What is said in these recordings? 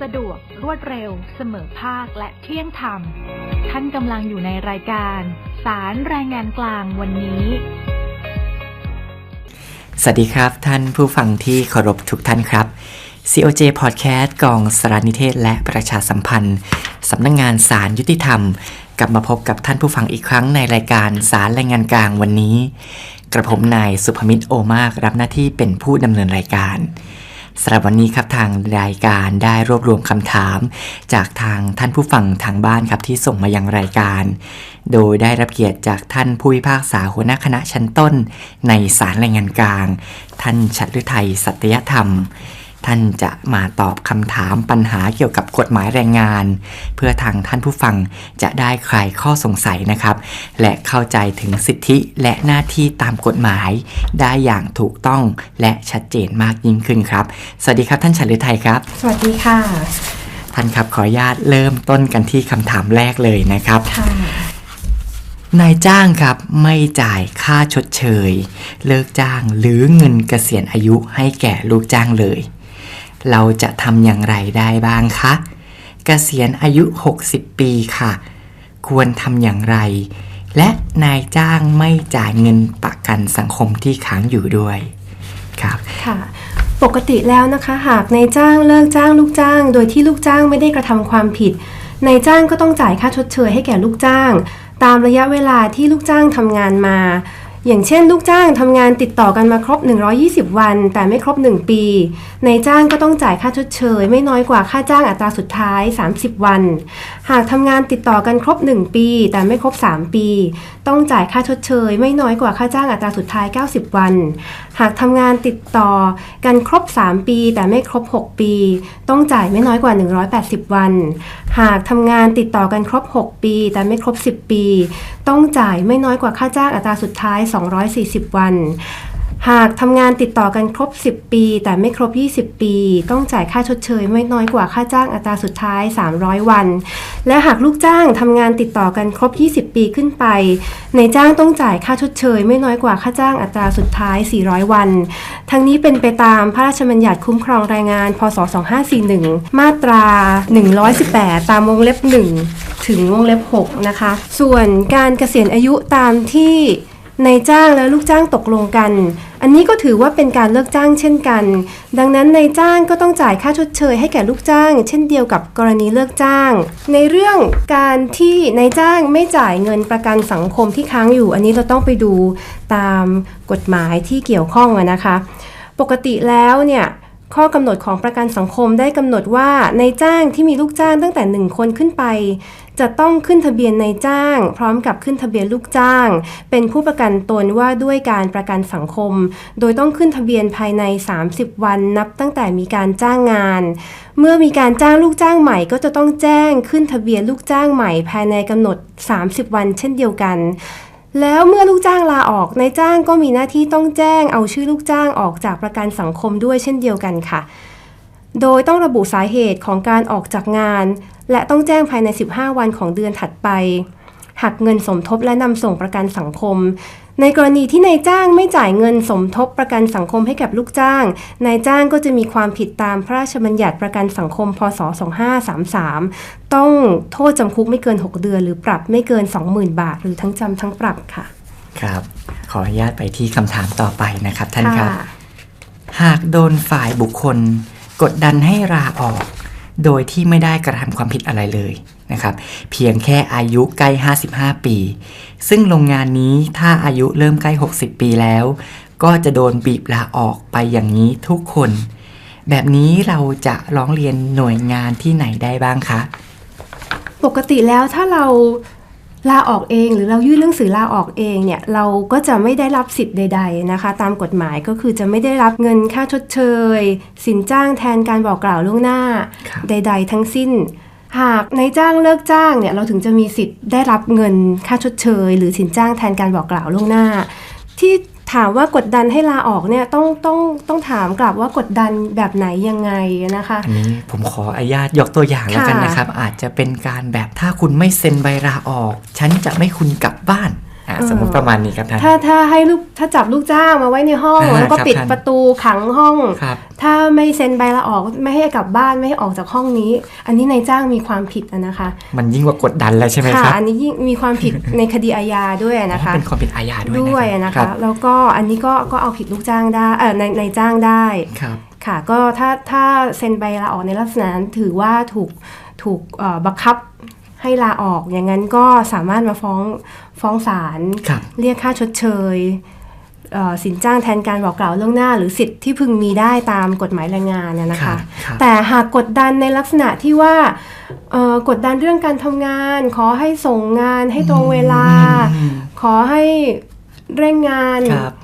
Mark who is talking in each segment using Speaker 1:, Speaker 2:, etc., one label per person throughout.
Speaker 1: สะดวก รวดเร็ว เสมอภาคและเที่ยงธรรม ท่านกำลังอยู่ในรายการ สารแรงงานกลางวันนี้
Speaker 2: สวัสดีครับ ท่านผู้ฟังที่เคารพทุกท่านครับ COJ Podcast กองสารนิเทศและประชาสัมพันธ์สำนักงงานสารยุติธรรม กลับมาพบกับท่านผู้ฟังอีกครั้งในรายการสารแรงงานกลางวันนี้ กระผมนายสุภมิตรโอมากรับหน้าที่เป็นผู้ดำเนินรายการ สำหรับวันนี้ครับทางรายการได้รวบรวมคำถาม จากทางท่านผู้ฟังทางบ้านครับที่ส่งมายังรายการ โดยได้รับเกียรติจากท่านผู้พิพากษาหัวหน้าคณะชั้นต้น ในศาลแรงงานกลาง ท่านชัดฤทัยสัตยธรรม ท่านจะมาตอบคำถามปัญหาเกี่ยวกับกฎหมายแรงงาน เพื่อทางท่านผู้ฟังจะได้คลายข้อสงสัยนะครับ และเข้าใจถึงสิทธิและหน้าที่ตามกฎหมาย ได้อย่างถูกต้องและชัดเจนมากยิ่งขึ้นครับ สวัสดีครับท่านชันฤทัยครับ
Speaker 3: สวัสดีค่ะ
Speaker 2: ท่านครับขออนุญาตเริ่มต้นกันที่คำถามแรกเลยนะครับ
Speaker 3: ค่ะ
Speaker 2: นายจ้างครับไม่จ่ายค่าชดเชย เลิกจ้างหรือเงินเกษียณอายุให้แก่ลูกจ้างเลย เราจะทำอย่างไรได้บ้างคะเกษียณอายุ 60 ปีค่ะ ควรทำอย่างไร และนายจ้างไม่จ่ายเงินประกันสังคมที่ค้างอยู่ด้วยครับ
Speaker 3: ค่ะปกติแล้วนะคะ หากนายจ้างเลิกจ้างลูกจ้าง โดยที่ลูกจ้างไม่ได้กระทำความผิดนายจ้างก็ต้องจ่ายค่าชดเชยให้แก่ลูกจ้าง ตามระยะเวลาที่ลูกจ้างทำงานมา อย่างเช่น ลูกจ้างทำงานติดต่อกันมาครบ 120 วัน แต่ไม่ครบ 1 ปีนายจ้างก็ต้องจ่ายค่าชดเชย ไม่น้อยกว่าค่าจ้างอัตราสุดท้าย 30 วัน หากทำงานติดต่อกันครบ 1 ปี แต่ไม่ครบ 3 ปี ต้องจ่ายค่าชดเชย ไม่น้อยกว่าค่าจ้างอัตราสุดท้าย 90 วัน หากทำงานติดต่อกันครบ 3 ปี แต่ไม่ครบ 6 ปี ต้องจ่ายไม่น้อยกว่า 180 วัน หากทำงานติดต่อกันครบ 6 ปี แต่ไม่ครบ 10 ปี ต้องจ่ายไม่น้อยกว่าค่าจ้างอัตราสุดท้าย 240 วัน หากทำงานติดต่อกันครบ 10 ปี แต่ไม่ครบ 20 ปี ต้องจ่ายค่าชดเชยไม่น้อยกว่าค่าจ้างอัตราสุดท้าย 300 วัน และหากลูกจ้างทำงานติดต่อกันครบ 20 ปีขึ้นไปในจ้างต้องจ่ายค่าชดเชยไม่น้อยกว่าค่าจ้างอัตราสุดท้าย 400 วัน ทั้งนี้เป็นไปตามพระราชบัญญัติคุ้มครองแรงงาน พศ 2541 มาตรา 118 ตามวงเล็บ 1 ถึงวงเล็บ 6 นะคะ ส่วนการเกษียณอายุตามที่ นายจ้างและลูกจ้างตกลงกัน อันนี้ก็ถือว่าเป็นการเลิกจ้างเช่นกัน ดังนั้นนายจ้างก็ต้องจ่ายค่าชดเชยให้แก่ลูกจ้าง เช่นเดียวกับกรณีเลิกจ้าง ในเรื่องการที่นายจ้างไม่จ่ายเงินประกันสังคมที่ค้างอยู่ อันนี้เราต้องไปดูตามกฎหมายที่เกี่ยวข้องนะคะ ปกติแล้วเนี่ยข้อกำหนดของประกันสังคมได้กำหนดว่าในายจ้างที่มีลูกจ้างตั้งแต่หนึ่งคนขึ้นไป จะต้องขึ้นทะเบียนในจ้าง พร้อมกับขึ้นทะเบียนลูกจ้าง เป็นผู้ประกันตนว่าด้วยการประกันสังคม โดยต้องขึ้นทะเบียนภายใน 30 วันนับตั้งแต่มีการจ้างงาน เมื่อมีการจ้างลูกจ้างใหม่ก็จะต้องแจ้งขึ้นทะเบียนลูกจ้างใหม่ภายในกำหนด 30 วัน เช่นเดียวกันแล้วเมื่อลูกจ้างลาออกนายจ้างก็มีหน้าที่ต้องแจ้งเอาชื่อลูกจ้างออกจากประกันสังคมด้วยเช่นเดียวกันค่ะ โดยต้องระบุสาเหตุของการออกจากงาน และต้องแจ้งภายใน 15 วันของเดือนถัดไป หักเงินสมทบและนำส่งประกันสังคม ในกรณีที่นายจ้างไม่จ่ายเงินสมทบประกันสังคมให้กับลูกจ้าง นายจ้างก็จะมีความผิดตามพระราชบัญญัติประกันสังคม พศ 2533 ต้องโทษจำคุกไม่เกิน 6 เดือน หรือปรับไม่เกิน 20,000 บาท หรือทั้งจำทั้งปรับค่ะ
Speaker 2: ครับ ขออนุญาตไปที่คำถามต่อไปนะครับท่านครับ
Speaker 3: ค่ะ
Speaker 2: หากโดนฝ่ายบุคคล กดดันให้ลาออก โดยที่ไม่ได้กระทำความผิดอะไรเลยนะครับ เพียงแค่อายุใกล้ 55 ปี ซึ่งโรงงานนี้ถ้าอายุเริ่มใกล้ 60 ปีแล้ว ก็จะโดนบีบลาออกไปอย่างนี้ทุกคน แบบนี้เราจะร้องเรียนหน่วยงานที่ไหนได้บ้างคะ
Speaker 3: ปกติแล้วถ้าเรา ลาออกเองหรือเรายื่นหนังสือลาออกเองเนี่ยเราก็จะไม่ได้รับสิทธิ์ใด ๆนะคะ ตามกฎหมายก็คือจะไม่ได้รับเงินค่าชดเชย สินจ้างแทนการบอกกล่าวล่วงหน้า
Speaker 2: ครับ
Speaker 3: ใด ๆ ทั้งสิ้น หากนายจ้างเลิกจ้างเนี่ยเราถึงจะมีสิทธิ์ได้รับเงินค่าชดเชย หรือสินจ้างแทนการบอกกล่าวล่วงหน้า ที่ ถามว่ากดดันให้ลาออกเนี่ยต้องต้องต้องถามกลับว่ากดดันแบบไหนยังไงนะคะ
Speaker 2: อันนี้ผมขออนุญาตยกตัวอย่างแล้วกัน
Speaker 3: ค่ะ
Speaker 2: นะครับ อาจจะเป็นการแบบถ้าคุณไม่เซ็นใบลาออก ฉันจะไม่คุณกลับบ้านอะ
Speaker 3: เออ
Speaker 2: สมมติประมาณนี้ครับท่าน
Speaker 3: ถ้าถ้าให้ลูกถ้าจับลูกจ้างมาไว้ในห้อง
Speaker 2: อ่า
Speaker 3: แล้วก็
Speaker 2: ครับ
Speaker 3: ปิด
Speaker 2: ท่าน
Speaker 3: ประตูขังห้อง
Speaker 2: ครับ
Speaker 3: ถ้าไม่เซ็นใบลาออกไม่ให้กลับบ้านไม่ให้ออกจากห้องนี้ อันนี้นายจ้างมีความผิดอะนะคะ
Speaker 2: มันยิ่งกว่ากดดันแล้วใช่ไหม
Speaker 3: ค่ะ
Speaker 2: ครับ
Speaker 3: อันนี้ยิ่งมีความผิดในคดีอาญาด้วยนะคะ
Speaker 2: เป็นความผิดอาญาด้วย
Speaker 3: ด้วย
Speaker 2: นะ
Speaker 3: นะ
Speaker 2: ครั
Speaker 3: คะ
Speaker 2: บ
Speaker 3: แล้วก็อันนี้ก็ก็เอาผิดลูกจ้างได้เออในในจ้างได้
Speaker 2: ครับ
Speaker 3: ค่ะก็ถ้าถ้าเซ็นใบลาออกในลักษณะนั้นถือว่าถูกถูกเอ่อบังคับ ให้ลาออกอย่างนั้นก็สามารถมาฟ้องฟ้องศาล
Speaker 2: ครับ
Speaker 3: เรียกค่าชดเชยเอ่อสินจ้างแทนการบอกกล่าวล่วงหน้า หรือสิทธิ์ที่พึงมีได้ตามกฎหมายแรงงานนะนะ
Speaker 2: ครั
Speaker 3: คะ
Speaker 2: บครับ
Speaker 3: แต่หากกดดันในลักษณะที่ว่าเอ่อกดดันเรื่องการทำงาน ขอให้ส่งงานให้ตรงเวลา
Speaker 2: อืม
Speaker 3: ขอให้เร่งงาน
Speaker 2: ครับ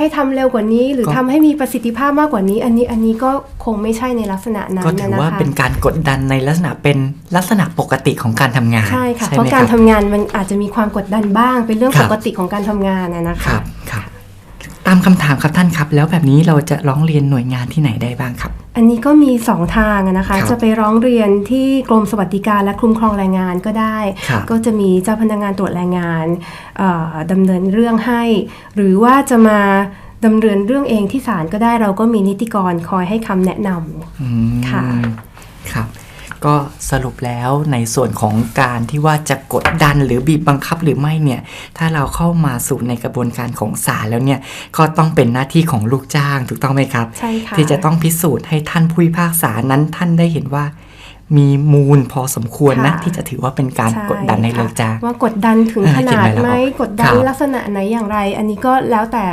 Speaker 3: ให้ทำเร็วกว่านี้ หรือ
Speaker 2: ก็
Speaker 3: ทำให้มีประสิทธิภาพมากกว่านี้ อันนี้อันนี้ก็คงไม่ใช่ในลักษณะนั้น
Speaker 2: ก็ถือ
Speaker 3: นะ
Speaker 2: ว่า
Speaker 3: คะ
Speaker 2: เป็นการกดดันในลักษณะเป็นลักษณะปกติของการทำงาน
Speaker 3: ใช่ค่ะ
Speaker 2: ไห
Speaker 3: เพ
Speaker 2: ม
Speaker 3: ราะ
Speaker 2: ค
Speaker 3: การ
Speaker 2: รับ
Speaker 3: ทำงานมันอาจจะมีความกดดันบ้าง เป็นเรื่อง
Speaker 2: ครั
Speaker 3: ป
Speaker 2: บ
Speaker 3: กติของการทำงานนะนะ
Speaker 2: ค
Speaker 3: คะ
Speaker 2: รับครับตามคำถามครับท่านครับ แล้วแบบนี้เราจะร้องเรียนหน่วยงานที่ไหนได้บ้างครับ
Speaker 3: อันนี้ก็มีสองทางอะนะคะ
Speaker 2: ครับ
Speaker 3: จะไปร้องเรียนที่กรมสวัสดิการและคุ้มครองแรงงานก็ได้
Speaker 2: ครับ
Speaker 3: ก็จะมีเจ้าพนักงานตรวจแรงงานเอ่อดำเนินเรื่องให้ หรือว่าจะมาดำเนินเรื่องเองที่ศาลก็ได้เราก็มีนิติกรคอยให้คำแนะนำ
Speaker 2: อืม
Speaker 3: ค่ะ
Speaker 2: ครับ ก็สรุปแล้วในส่วนของการที่ว่าจะกดดันหรือบีบบังคับหรือไม่เนี่ย ถ้าเราเข้ามาสู่ในกระบวนการของศาลแล้วเนี่ย ก็ต้องเป็นหน้าที่ของลูกจ้างถูกต้องไหมครับ
Speaker 3: ใช่ค่ะ
Speaker 2: ที่จะต้องพิสูจน์ให้ท่านผู้พิพากษานั้นท่านได้เห็นว่า มีมูลพอสมควรนะ
Speaker 3: ค่ะ
Speaker 2: ที่จะถือว่าเป็นการ
Speaker 3: ใช่
Speaker 2: กดดันให้เลิกจ้าง
Speaker 3: ค่ะว่ากดดันถึง
Speaker 2: เออ
Speaker 3: ขนาด
Speaker 2: เขียนใบลาออก
Speaker 3: ไหมกดดัน
Speaker 2: ครับ
Speaker 3: ลักษณะไหนอย่างไร อันนี้ก็แล้วแต่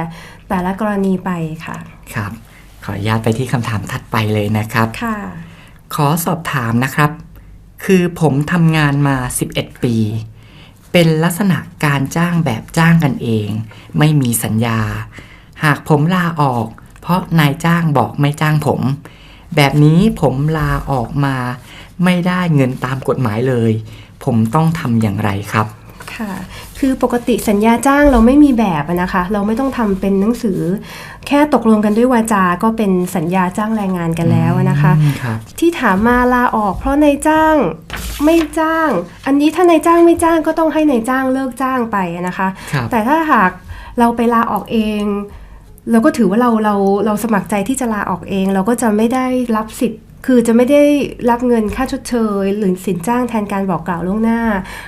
Speaker 3: แต่ละกรณีไปค่ะ
Speaker 2: ครับ ขออนุญาตไปที่คำถามถัดไปเลยนะครับ
Speaker 3: ค่ะ
Speaker 2: ขอสอบถามนะครับ คือผมทำงานมา 11 ปี เป็นลักษณะการจ้างแบบจ้างกันเอง ไม่มีสัญญา หากผมลาออก เพราะนายจ้างบอกไม่จ้างผม แบบนี้ผมลาออกมา ไม่ได้เงินตามกฎหมายเลย ผมต้องทำอย่างไรครับ
Speaker 3: ค่ะ คือปกติสัญญาจ้างเราไม่มีแบบอะนะคะ เราไม่ต้องทำเป็นหนังสือ แค่ตกลงกันด้วยวาจา ก็เป็นสัญญาจ้างแรงงานกันแล้วอะนะคะ
Speaker 2: อืมครับ
Speaker 3: ที่ถามมาลาออก เพราะนายจ้างไม่จ้าง อันนี้ถ้านายจ้างไม่จ้างก็ต้องให้นายจ้างเลิกจ้างไปอะนะคะ
Speaker 2: ครับ
Speaker 3: แต่ถ้าหากเราไปลาออกเองเราก็ถือว่าเราเราเราสมัครใจที่จะลาออกเอง เราก็จะไม่ได้รับสิทธิ์ คือจะไม่ได้รับเงินค่าชดเชย หรือสินจ้างแทนการบอกกล่าวล่วงหน้า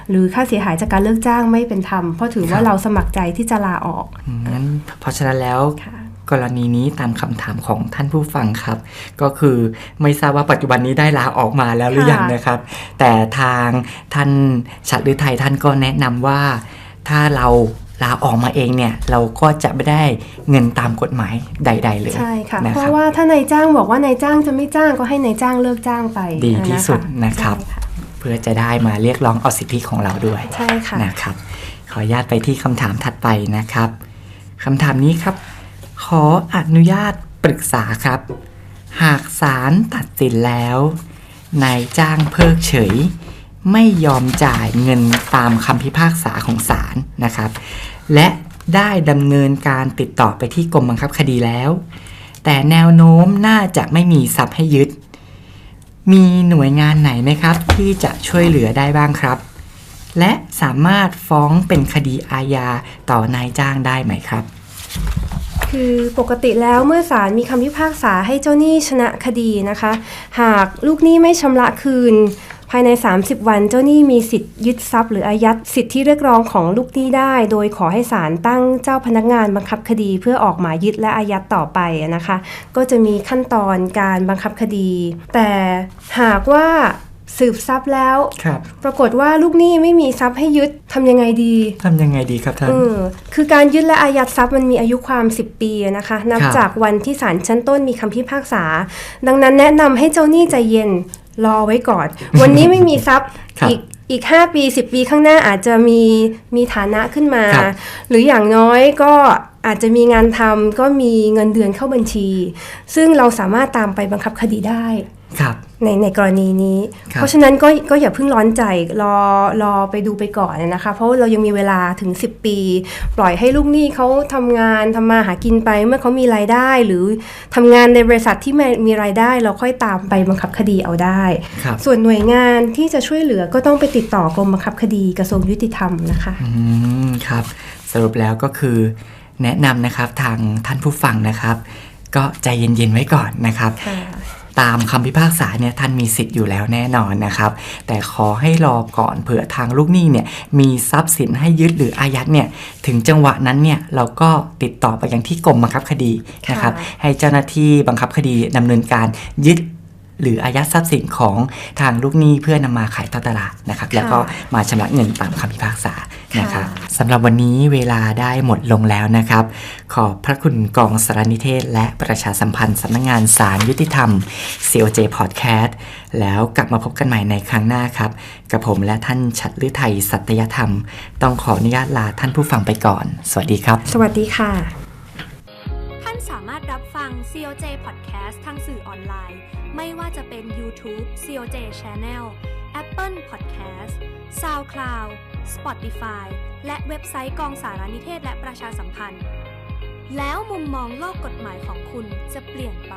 Speaker 3: หรือค่าเสียหายจากการเลิกจ้างไม่เป็นธรรมเพราะถือว่าเราสมัครใจที่จะลาออก
Speaker 2: อืมงั้นเพราะฉะนั้นแล้ว
Speaker 3: ค่ะ
Speaker 2: กรณีนี้ตามคำถามของท่านผู้ฟังครับ ก็คือไม่ทราบว่าปัจจุบันนี้ได้ลาออกมาแล้วหรือยัง
Speaker 3: ค่ะ
Speaker 2: นะครับ แต่ทางท่านชัดหรือไทยท่านก็แนะนำว่าถ้าเรา ลาออกมาเองเนี่ยเราก็จะไม่ได้เงินตามกฎหมายใด ๆ เลย
Speaker 3: ใช่ค่ะ
Speaker 2: นะ
Speaker 3: เพ
Speaker 2: ครั
Speaker 3: ราะ
Speaker 2: บ
Speaker 3: ว่าถ้านายจ้างบอกว่านายจ้างจะไม่จ้างก็ให้นายจ้างเลิกจ้างไป
Speaker 2: ดีที่สุดนะครับ
Speaker 3: ใช่ค่ะ
Speaker 2: เพื่อจะได้มาเรียกร้องเอาสิทธิของเราด้วย
Speaker 3: ใช่ค่ะ
Speaker 2: นะครับ ขออนุญาตไปที่คำถามถัดไปนะครับคำถามนี้ครับ ขออนุญาตปรึกษาครับ หากศาลตัดสินแล้วนายจ้างเพิกเฉย ไม่ยอมจ่ายเงินตามคำพิพากษาของศาลนะครับ และได้ดำเนินการติดต่อไปที่กรมบังคับคดีแล้ว แต่แนวโน้มน่าจะไม่มีทรัพย์ให้ยึด มีหน่วยงานไหนไหมครับ ที่จะช่วยเหลือได้บ้างครับ และสามารถฟ้องเป็นคดีอาญาต่อนายจ้างได้ไหมครับ
Speaker 3: คือปกติแล้วเมื่อศาลมีคำพิพากษาให้เจ้าหนี้ชนะคดีนะคะ หากลูกหนี้ไม่ชำระคืน ภายใน 30 วันเจ้าหนี้มีสิทธิ์ยึดทรัพย์หรืออายัดสิทธิเรียกร้องของลูกหนี้ได้ โดยขอให้ศาลตั้งเจ้าพนักงานบังคับคดี เพื่อออกหมายยึดและอายัดต่อไปนะคะ ก็จะมีขั้นตอนการบังคับคดี แต่หากว่าสืบทรัพย์แล้ว
Speaker 2: ครับ
Speaker 3: ปรากฏว่าลูกหนี้ไม่มีทรัพย์ให้ยึดทำยังไงดี
Speaker 2: ทำยังไงดีครับท่าน
Speaker 3: เออคือการยึดและอายัดทรัพย์มันมีอายุความ 10 ปีนะคะ นับ
Speaker 2: ครับ
Speaker 3: จากวันที่ศาลชั้นต้นมีคำพิพากษา ดังนั้นแนะนำให้เจ้าหนี้ใจเย็น รอไว้ก่อน วันนี้ไม่มีทรัพย์
Speaker 2: ครับ
Speaker 3: อีกอีก 5 ปี 10 ปีข้างหน้าอาจจะมีมีฐานะขึ้นมา
Speaker 2: ครับ
Speaker 3: หรืออย่างน้อยก็อาจจะมีงานทำก็มีเงินเดือนเข้าบัญชี ซึ่งเราสามารถตามไปบังคับคดีได้
Speaker 2: ครับ
Speaker 3: ในในกรณีนี้
Speaker 2: ครับ
Speaker 3: เพราะฉะนั้นก็ก็อย่าเพิ่งร้อนใจรอรอไปดูไปก่อนนะคะ เพราะว่าเรายังมีเวลาถึง 10 ปี ปล่อยให้ลูกหนี้เขาทำงานทำมาหากินไปเมื่อเขามีรายได้ หรือทำงานในบริษัทที่ไม่มีรายได้ เราค่อยตามไปบังคับคดีเอาได้
Speaker 2: ครับ
Speaker 3: ส่วนหน่วยงานที่จะช่วยเหลือก็ต้องไปติดต่อกรมบังคับคดีกระทรวงยุติธรรมนะคะ
Speaker 2: อืมครับ สรุปแล้วก็คือแนะนำนะครับทางท่านผู้ฟังนะครับ ก็ใจเย็นๆไว้ก่อนนะครับ
Speaker 3: ค่ะ
Speaker 2: ตามคำพิพากษาเนี่ยท่านมีสิทธิ์อยู่แล้วแน่นอนนะครับ แต่ขอให้รอก่อนเผื่อทางลูกหนี้เนี่ยมีทรัพย์สินให้ยึดหรืออายัดเนี่ยถึงจังหวะนั้นเนี่ยเราก็ติดต่อไปยังที่กรมบังคับคดีนะครับ
Speaker 3: ค่ะ
Speaker 2: ให้เจ้าหน้าที่บังคับคดีดำเนินการยึดหรืออายัดทรัพย์สินของทางลูกหนี้เพื่อนำมาขายต่อตลาดนะครับ แล้วก็มาชำระเงินตามคำพิพากษา นะครับสำหรับวันนี้เวลาได้หมดลงแล้วนะครับ ขอบพระคุณกองสารนิเทศ และประชาสัมพันธ์สำนักงานศาลยุติธรรม COJ Podcast แล้วกลับมาพบกันใหม่ในครั้งหน้าครับ กับผมและท่านชัดลือไทยสัตยธรรม ต้องขออนุญาตลาท่านผู้ฟังไปก่อน สวัสดีครับ
Speaker 3: สวัสดีค่ะ
Speaker 4: ท่านสามารถรับฟัง COJ Podcast ทางสื่อออนไลน์ ไม่ว่าจะเป็น YouTube COJ Channel Apple Podcast SoundCloud Spotify และเว็บไซต์กองสารนิเทศและประชาสัมพันธ์ แล้วมุมมองโลกกฎหมายของคุณจะเปลี่ยนไป